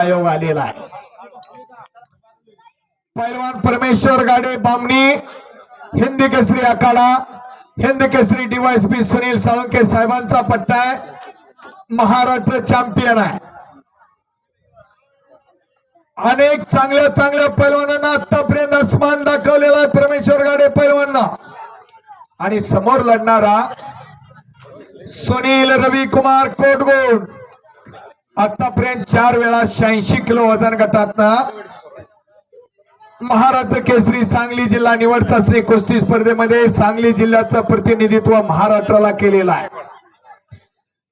आयोग आलेला आहे. पैलवान परमेश्वर गाडे बामणी हिंदी केसरी अकाडा हिंद केसरी डीवायसपी सुनील साळुंके साहेबांचा पट्टा आहे. महाराष्ट्र चॅम्पियन आहे. अनेक चांगल्या चांगल्या पैलवानांना आतापर्यंत अस्मान दाखवलेला आहे परमेश्वर गाडे पैलवांना आणि समोर लढणारा सुनील रवी कुमार कोटगोड आतापर्यंत चार वेळा शहाऐंशी किलो वजन गटात महाराष्ट्र केसरी सांगली जिल्हा निवड चाचणी कुस्ती स्पर्धेमध्ये सांगली जिल्ह्याचं प्रतिनिधित्व महाराष्ट्राला केलेलं आहे.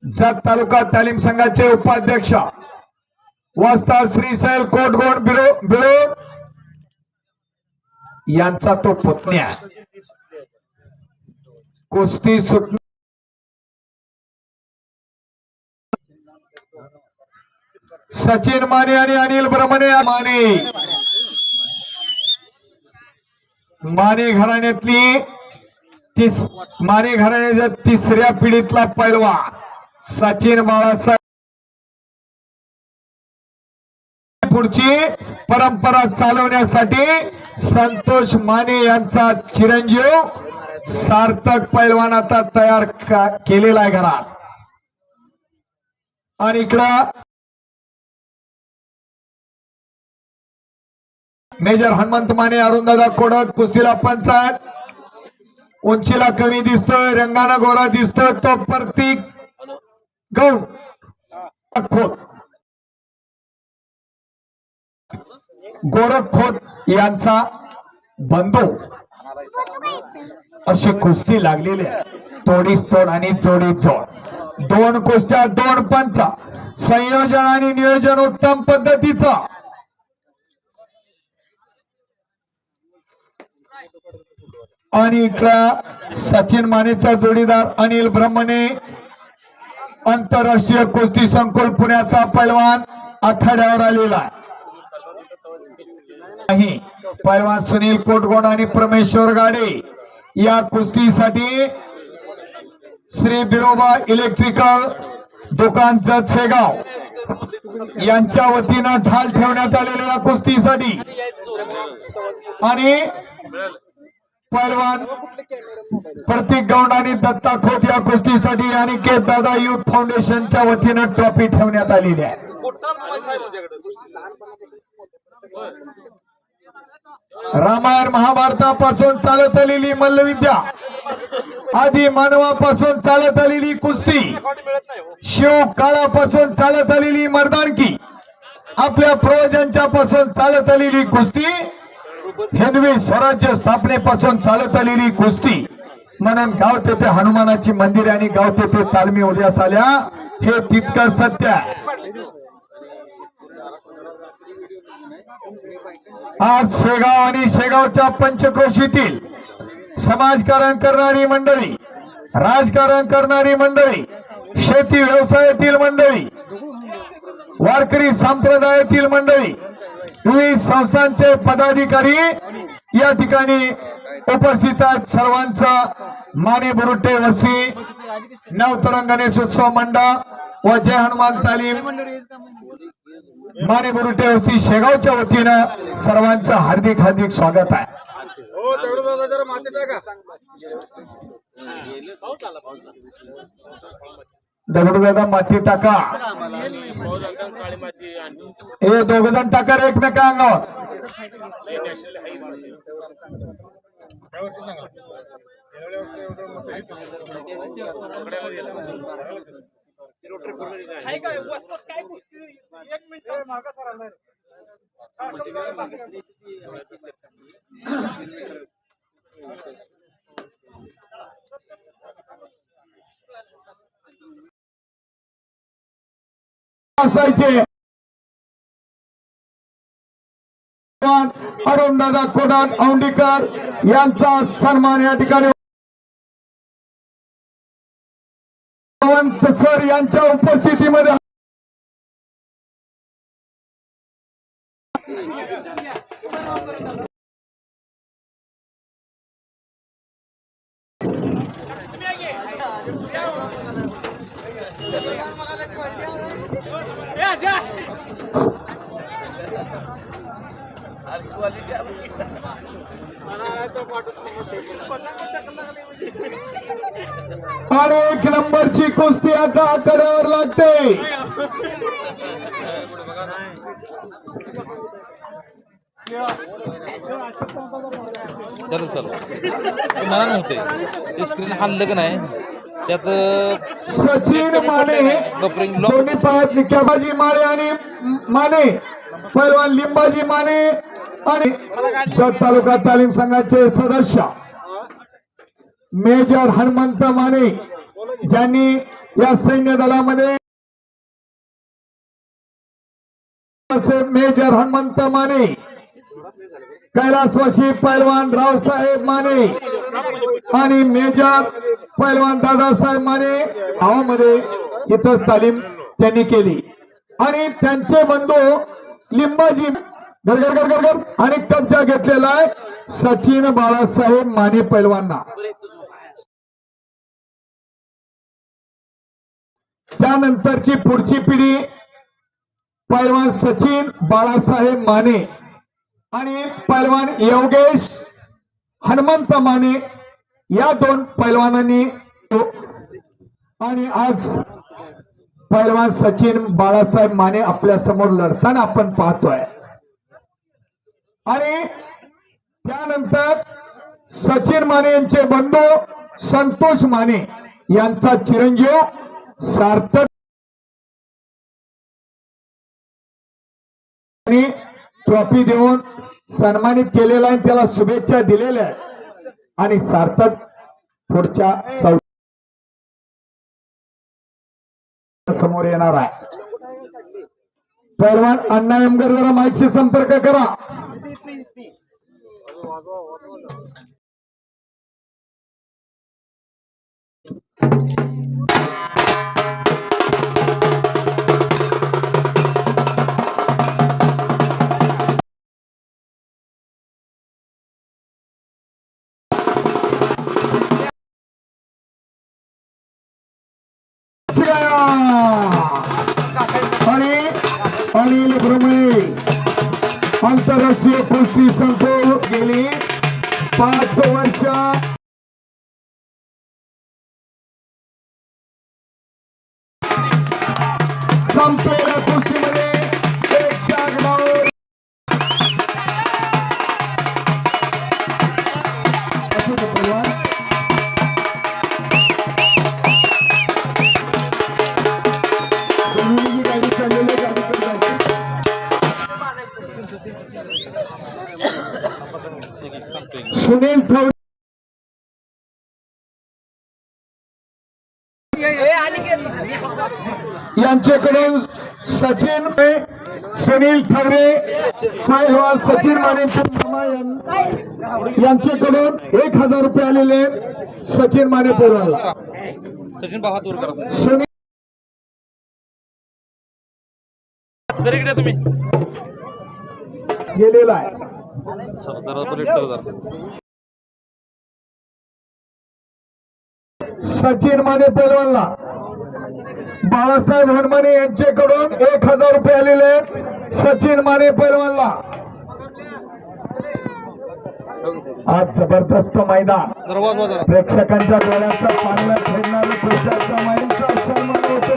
जत तालुका तालीम संघाचे उपाध्यक्ष वास्ता श्रीशैल कोटगोड बिरो बिरो यांचा तो पुतण्या कुस्ती सुट सचिन माने आणि अनिल ब्रह्मणे माने. माने घराण्यातली तिस माने घराण्याच्या तिसऱ्या पिढीतला पैलवा सचिन बाळासाहेब. पुढची परंपरा चालवण्यासाठी संतोष माने यांचा चिरंजीव सार्थक पैलवान आता तयार केलेला आहे घरात. आणि इकडं मेजर हनुमंत माने अरुणदादा कोडक कुस्तीला पंचायत. उंचीला कमी दिसतोय रंगाना गोरा दिसतोय तो प्रतीक गौड खोत गोरख खोत यांचा बंधू. अशी कुस्ती लागलेली आहे. तोडीस तोड आणि जोडी जोड. दोन कुस्त्या दोन पंचा. संयोजन आणि नियोजन उत्तम पद्धतीचं. आणि इकडं सचिन मानेचा जोडीदार अनिल ब्रह्मणे आंतरराष्ट्रीय कुस्ती संकुल पुण्याचा पैलवान आखाड्यावर आलेला नाही पैलवान सुनील कोटगोड आणि परमेश्वर गाडे या कुस्तीसाठी श्री बिरोबा इलेक्ट्रिकल दुकान जत यांच्या वतीनं ढाल ठेवण्यात आलेल्या या कुस्तीसाठी. आणि पैलवान प्रतीक गौंड आणि दत्ता खोत या कुस्तीसाठी आणि के दादा युथ फाउंडेशनच्या वतीनं ट्रॉफी ठेवण्यात आलेली आहे. रामायण महाभारतापासून चालत आलेली मल्लविद्या आधी मानवापासून चालत आलेली कुस्ती शिव काळापासून चालत आलेली मर्दानकी आपल्या पूर्वजांच्या पासून चालत आलेली कुस्ती हिंदवी स्वराज्य स्थापनेपासून चालत आलेली कुस्ती. म्हणून गाव तेथे हनुमानाची मंदिरे आणि गाव तेथे तालमी उद्यास आल्या हे तितकं सत्य आज शेगाव आणि शेगावच्या पंचक्रोशीतील समाजकारण करणारी मंडळी राजकारण करणारी मंडळी शेती व्यवसायातील मंडळी वारकरी संप्रदायातील मंडळी विविध संस्थांचे पदाधिकारी या ठिकाणी उपस्थित आहेत. सर्वांचं माने बुरुटे वस्ती नवतरंग गणेशोत्सव मंडळ व जय हनुमान तालीम. माने बुरुटे वस्ती शेगावच्या वतीनं सर्वांचं हार्दिक हार्दिक स्वागत आहे. हो, जरा माती टाका. दगडूदादा माती टाका. हे दोघ जण टाका रे एकमेका अंगावर. असायचे. अरुणदादा कोडान औंडीकर यांचा सन्मान या ठिकाणी. भगवंत सर यांच्या उपस्थितीमध्ये. Yeah, yeah. आणि एक नंबरची कुस्ती आता आकड्यावर लागते. चालू चालू. ते मला नव्हते. ते स्क्रीन हल्लं का नाही? त्यात सचिन माने दोन्ही पायात निक्याबाजी माने आणि माने. पैलवान लिंबाजी माने आणि जत तालुका तालीम संघाचे सदस्य. मेजर हनुमंत माने ज्यांनी या सैन्य दलामध्ये मेजर हनुमंत माने कैलासवासी पैलवान रावसाहेब माने आणि मेजर पैलवान दादासाहेब माने गावामध्ये इथंच तालीम त्यांनी केली. आणि त्यांचे बंधू लिंबाजी गरगर गरगर गर आणि कब्जा घेतलेला आहे सचिन बाळासाहेब माने पैलवांना त्यानंतरची पुढची पिढी पैलवान सचिन बाळासाहेब माने आणि पैलवान योगेश हनुमंत माने या दोन पैलवानांनी आणि आज पैलवान सचिन बाळासाहेब माने आपल्यासमोर लढताना आपण पाहतोय. आणि त्यानंतर सचिन माने यांचे बंधू संतोष माने यांचा चिरंजीव सार्थक ट्रॉफी देऊन सन्मानित केलेला आहे त्याला शुभेच्छा दिलेल्या आहेत. आणि सार्थक पुढच्या समोर येणार आहे. पैलवान अण्णा एमगर जरा माईकशी संपर्क करा. आंतरराष्ट्रीय कुस्ती संपव गेली पाच वर्ष. संपलेल्या यांच्याकडून सचिन सुनील ठवरे पैलवान सचिन यां- यांच्याकडून एक हजार रुपये आलेले सचिन माने पैलवानला सचिन भावा दूर करा. सुनील सर इकडे तुम्ही. गेलेला आहे. सचिन माने पैलवानला बाळासाहेब हनुमाने यांच्याकडून एक हजार रुपये आलेले सचिन माने पैलवानला. आज जबरदस्त मैदान. प्रेक्षकांच्या डोळ्याचा पाण्याला खेळणारे पुरुषाच्या माईंचा सन्मान होतो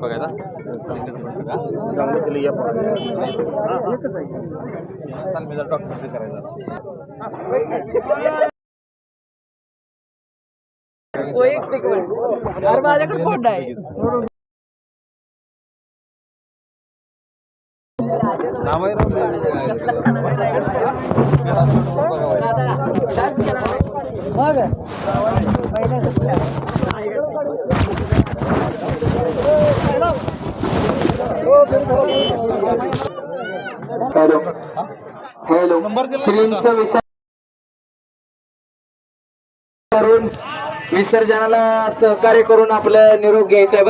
बघायला तालमीचा डॉक्टर करायचा वैयक्तिक. अरे माझ्याकडे फोन आहे. हॅलो. श्रींचा विसर्जन करून विसर्जनाला सहकार्य करून आपलं निरोप घ्यायचा आहे.